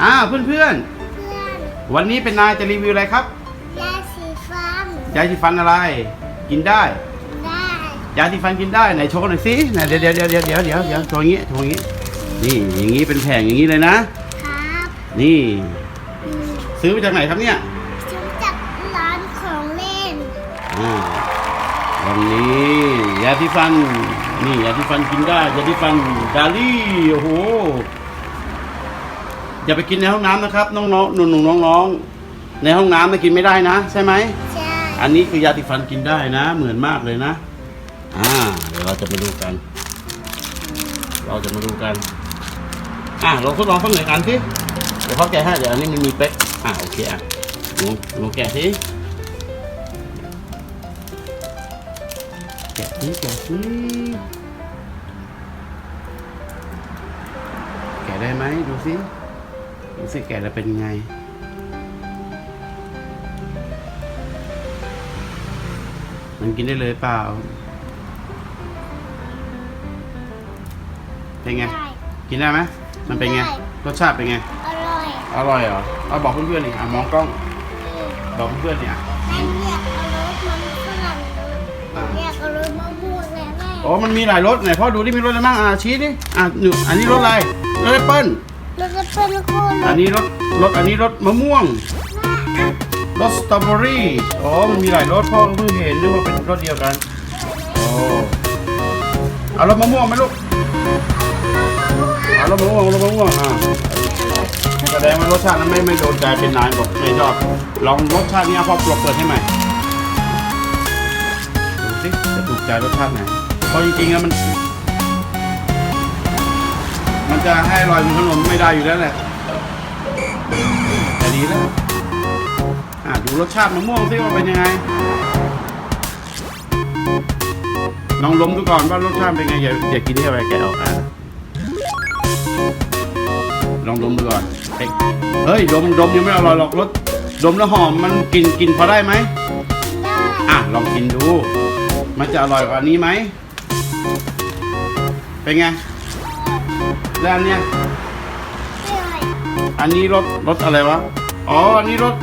อ่าเพื่อนเพื่อนๆ วันนี้เป็นนายจะรีวิวอะไรครับยาสีฟันยาสีฟันอะไร กินได้ได้ยาสีฟันกินได้ไหนโชว์หน่อยสิไหนเดี๋ยวเดี๋ยวเดี๋ยวเดี๋ยวเดี๋ยวเดี๋ยวเดี๋ยวโชว์อย่างงี้โชว์อย่างงี้นี่อย่างงี้เป็นแผงอย่างงี้เลยนะ ครับนี่ อืมซื้อมาจากไหนครับเนี่ยซื้อจากร้านของเล่นอ่าวันนี้ยาสีฟัน นี่ยาสีฟันกินได้ยาสีฟันดาลี่โอ้โห อย่าไปกินในห้องน้ำนะครับ น้องๆหนุ่มๆน้องๆ ในห้องน้ำไม่กินไม่ได้นะ ใช่ไหม ใช่อันนี้คือยาสีฟันกินได้นะ เหมือนมากเลยนะ อ่า เดี๋ยวเราจะมาดูกัน เราจะมาดูกัน อ่าเราทดลองสักหนึ่งอันสิเดี๋ยวเขาแกะให้เดี๋ยวอันนี้มันมีเป๊กอ่าโอเคอะหนูหนูแกะสิแกะสิแกะสิแกะได้ไหมดูสิ ดูสิแกะแล้วเป็นไง มันกินได้เลยเปล่า เป็นไงได้กินได้ไหมมันเป็นไงได้รสชาติเป็นไง อร่อย อร่อยเหรอเอาบอกเพื่อนๆนี่อะมองกล้อง บอกเพื่อนๆเนี่ยแม่เรียกเอารถมันฝรั่งเรียกเอารถมะม่วงแล้วแม่โอ้มันมีหลายรสไหนพ่อดูดิมีรสอะไรบ้างอะชี้ดิอะหนูอันนี้รสอะไรรสแอปเปิ้ล รถจะเป็นคนอันนี้รสรสอันนี้รสมะม่วงรสสตรอเบอรี่อ๋อมันมีหลายรสพ่อเพิ่งเห็นนึกว่าเป็นรสเดียวกันโอ้เอารสมะม่วงไหมลูกเอารสมะม่วงรสมะม่วงอะแสดงว่ารสชาตินั้นไม่ไม่โดนใจเป็นนายบอกไม่ชอบลองรสชาตินี้พ่อปลดเปิดให้ใหม่ดูสิจะถูกใจรสชาติไหนเพราะจริงๆแล้วมัน มันจะให้อร่อยเหมือนขนมไม่ได้อยู่แล้วแหละแต่ดีแล้วอะดูรสชาติมะม่วงสิว่าเป็นยังไงลองลมดูก่อนว่ารสชาติเป็นไงอย่าอย่ากินให้อะไรแกะออกอะลองดมดูก่อนเอ้ยเฮ้ยดมดมยังไม่อร่อยหรอกรสดมแล้วหอมมันกินกินพอได้ไหมได้อะลองกินดู มันจะอร่อยกว่านี้ไหมเป็นไง แล้วอันเนี้ยอร่อยอันนี้รสรสอะไรวะ อ๋อ อันนี้รส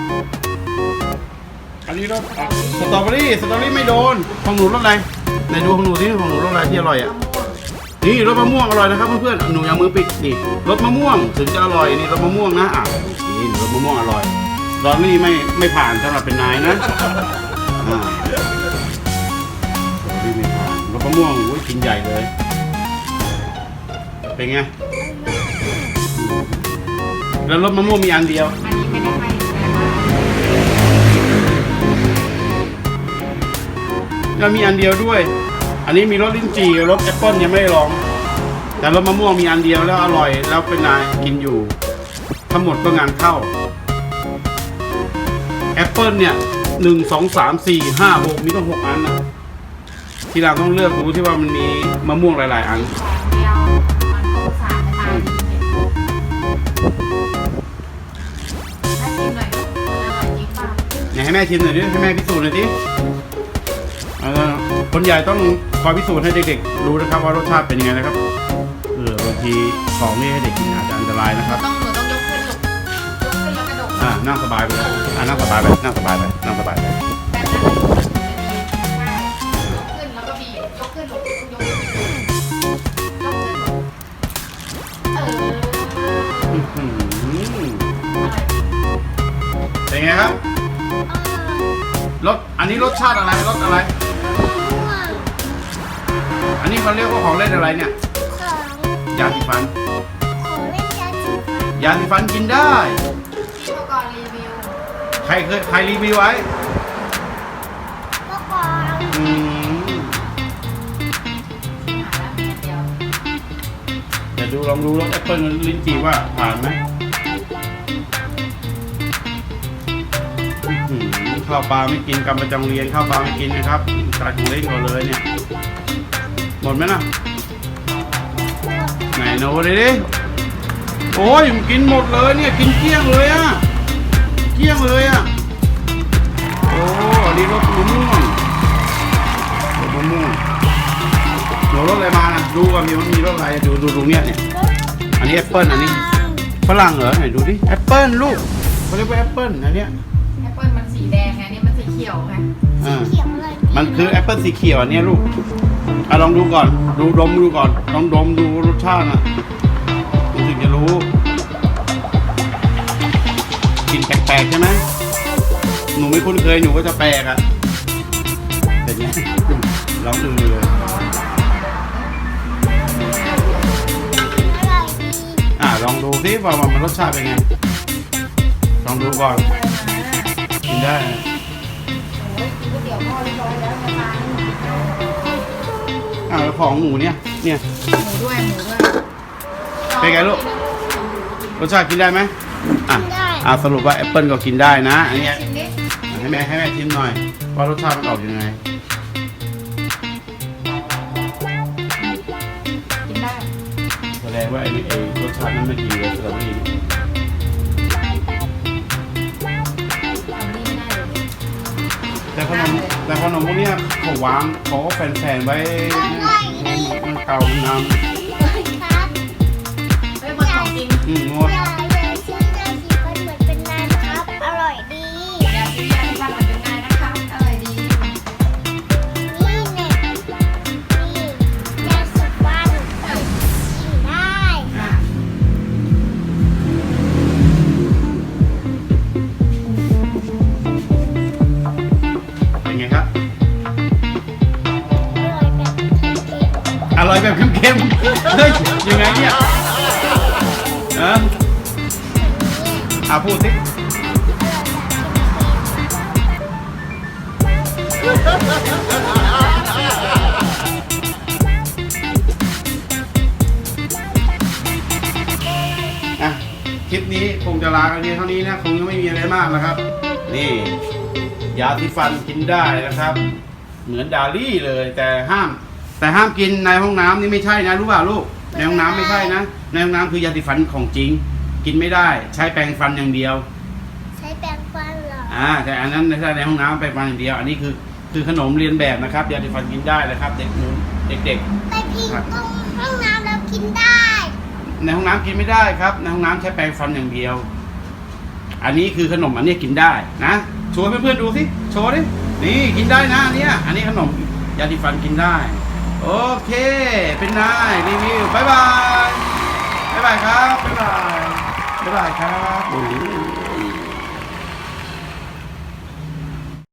อันนี้รสอะสตรอเบอรี่ สตรอเบอรี่ไม่โดน ของหนูรสอะไรไหนดูของหนูสิของหนูรสอะไรที่อร่อยอะ นี่รสมะม่วงอร่อยนะครับเพื่อนๆ หนูอยังมือปิดนี่รสมะม่วงถึงจะอร่อยนี่รสมะม่วงนะ อะนี่รสมะม่วงอร่อยรสนี่ไม่ไม่ผ่านสำหรับเป็นนายนะ เป็นไง แล้วรสมะม่วงมีอันเดียวอันนี้ไม่ได้ให้แต่ว่าแล้วมีอันเดียวด้วย อันนี้มีรสลิ้นจี่กับรสแอปเปิ้ลยังไม่ได้ลอง แต่รสมะม่วงมีอันเดียวแล้วอร่อย แล้วเป็นนายกินอยู่ ทั้งหมดก็งานเข้าแอปเปิ้ลเนี่ยหนึ่งสองสามสี่ห้าหกมีต้องหกอันนะทีหลังต้องเลือกดูที่ว่ามันมีมะม่วงหลาย ๆ อัน ชิมหน่อยก็อร่อยจริงป่ะไหนให้แม่ชิมหน่อยดิให้แม่พิสูจน์หน่อยดิเออคนใหญ่ต้องคอยพิสูจน์ให้เด็กๆ รู้นะครับว่ารสชาติเป็นยังไงนะครับเออบางทีของนี่ให้เด็กกินอาจจะอันตรายนะครับ ต้องหนูต้องยกขึ้นลูกยกขึ้นแล้วกระดก อ่านั่งสบายไปเลยอ่านั่งสบายไปนั่งสบายไปนั่งสบายไป อันนี้รสชาติอะไรรสอะไรมะม่วงอันนี้เขาเรียกว่าของเล่นอะไรเนี่ยของยาสีฟันของเล่นยาสีฟัน ยาสีฟันกินได้พี่ประกอบรีวิวใครเคยใครรีวิวไว้ก็กรองอืมหาแล้วเดียวเดี๋ยวดูลองดูรสแอปเปิ้ลลิ้นจี่ว่าผ่านไหม ข้าวปลาไม่กินกำประจำเรียนข้าวปลาไม่กินนะครับตัดของเล่นก่อนเลยเนี่ยหมดไหมนะไหนโน้ดิดิโอ้ยมันกินหมดเลยเนี่ยกินเกลี้ยงเลยอะเกลี้ยงเลยอะโอ้อันนี้รสมะม่วงรสมะม่วงหนูรสอะไรมานะดูก่อนมีมันมีรสอะไรดูดูตรงเนี้ยเนี่ยอันนี้แอปเปิ้ลอันนี้ฝรั่งเหรอไหนดูดิแอปเปิ้ลลูกเขาเรียกว่าแอปเปิ้ลอันเนี้ย ขียวไงอ่าเขียวเลยมันคือแอปเปิ้ลสีเขียวอันเนี้ยลูกอะลองดูก่อน ดูดมดูก่อนลองดมดูรสชาติอะมันถึงจะรู้กลินแปลกๆใช่ไหมหนูไม่คุ้นเคยหนูก็จะแปลกอะเป็นไงลองดูเลยอร่อยดีอะลองดูสิว่ามันรสชาติเป็นไงลองดูก่อนกินได้ อะแล้วของหมูเนี่ย เนี่ย หมูด้วยหมูด้วยเป็นไงลูก รสชาติกินได้ไหมอะอะสรุปว่าแอปเปิลก็กินได้นะ อันเนี้ยชิมดิให้แม่ให้แม่ชิมหน่อย ว่ารสชาติมันออกยังไง กินได้ แสดงว่าไอ้ไอ้รสชาตินั้นไม่ดีเลยสตรอเบอรี่ แต่ขนมแต่ขนมพวกเนี้ยเขาวางเขาก็แฟนๆไว้มันเก่าน้ำครับเฮ้ยมันของจริงอืมงอด ร่อยแบบเค็มอร่อยแบบเค็มๆเฮ้ยยังไงเนี่ยเออๆอะพูดสิอะคลิปนี้คงจะลากันเพียงเท่านี้นะ คงจะไม่มีอะไรมากนะครับ นี่ ยาที่ฟันกินได้นะครับ เหมือนดาลี่เลยแต่ห้าม แต่ห้ามกินในห้องน้ำนี่ไม่ใช่นะรู้เปล่าลูกในห้องน้ำไม่ใช่นะในห้องน้ำคือยาสีฟันของจริง กินไม่ได้ใช้แปรงฟันอย่างเดียว ใช้แปรงฟันเหรออ่าแต่อันนั้นไม่ใช่ในห้องน้ำแปรงฟันอย่างเดียว อันนี้คือคือขนมเรียนแบบนะครับยาสีฟันกินได้นะครับ เด็กหนูเด็กไปพิงตรงห้องน้ำแล้วกินได้ ๆ ในห้องน้ำกินไม่ได้ครับในห้องน้ำใช้แปรงฟันอย่างเดียว อันนี้คือขนมอันนี้กินได้นะโชว์ให้เพื่อนๆดูสิโชว์ดินี่กินได้นะอันเนี้ยอันนี้ขนมยาสีฟันกินได้ โอเค เป็นนายรีวิวบายบายบายบายครับบายบายบายบายครับ